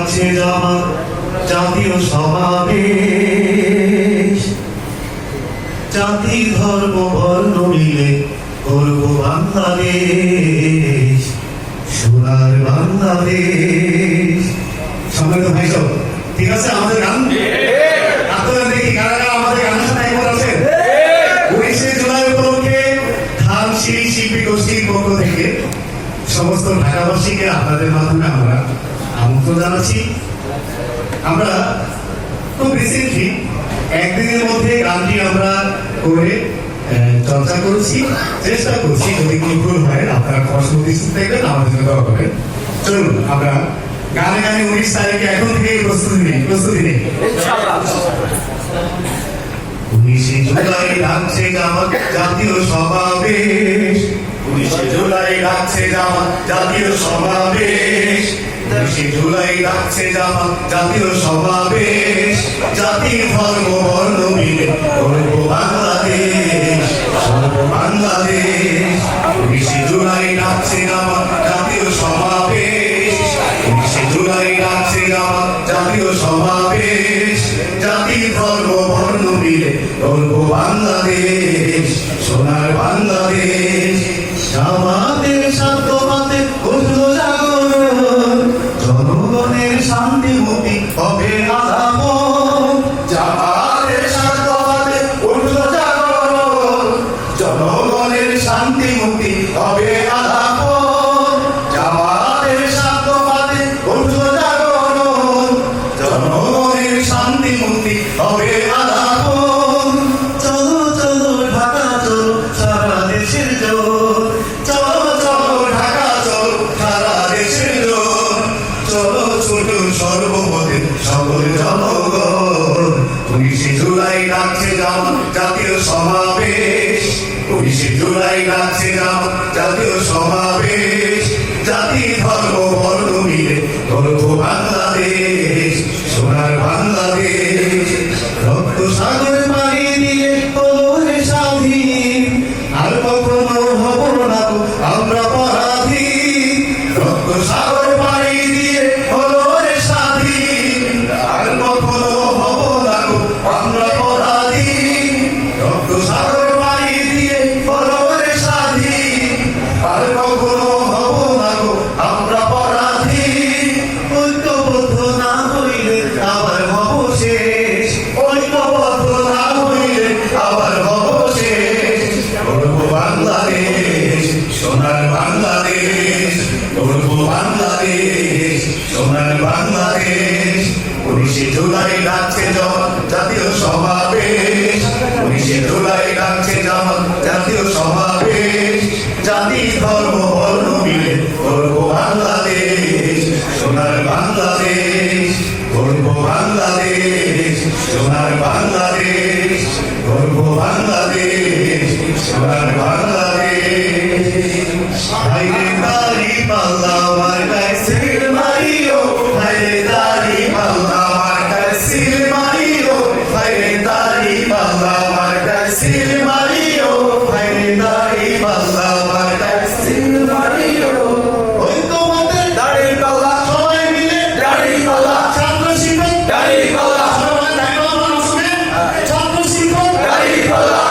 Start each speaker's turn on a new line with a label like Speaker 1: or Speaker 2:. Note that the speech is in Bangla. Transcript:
Speaker 1: ডাকছে যাওয়া জাতীয় সমাবেশ। জাতি, ধর্ম, বর্ণ মিলে করব বাংলাদেশ। সোনার বাংলাদেশ। সম্মানিত ভাই ঠিক আছে? আমাদের গান? সমস্ত ঢাকাবাসীকে আপনাদের মাধ্যমে আমরা আমন্ত্রণ জানাচ্ছি। আমরা খুব রিসেন্টলি একদিনের মধ্যে গানটি আমরা করে চর্চা করেছি। চেষ্টা করছি যদি কোনো ভুল হয়, আপনারা উপস্থিত থাকবেন আমাদের জন্য দোয়া করবেন। চলুন, আমরা গানে গানে উনিশ তারিখে এখন থেকে প্রস্তুতি নেই প্রস্তুতি নেই। উনিশে জুলাই রাখছে জামাত, জাতীয় সমাবেশ। উনিশে জুলাই রাখছে জামাত, জাতীয় সমাবেশ। উনিশে জুলাই জামাত জাতীয় সমাবেশ জাতি ধর্ম বর্ণ মিলে করব বাংলাদেশ। সর্ব বাংলাদেশ জাতীয় সমাবেশ। জাতীয় সমাবেশ। ধর্ম বর্ণ মিলে করব বাংলাদেশ, সোনার বাংলাদেশ। জামাতের হবে আলাপ ছোট সর্বমদের সকল জনগণ উনিশে জুলাই রাখছে জামা জাতীয় সমাবেশ। উনিশে জুলাই রাখছে জামা জাতীয় সমাবেশ। বাংলাদেশ করব বাংলাদেশ সোনার বাংলাদেশ? উনিশে জুলাই ডাকছে জাতীয় সমাবেশ। উনিশে জুলাই ডাকছে জাতীয় সমাবেশ। জাতি, ধর্ম বাংলাদেশ, সোনার বাংলাদেশ। করব বাংলাদেশ, সোনার বাংলাদেশ সোনার বাংলাদেশ। Nicola!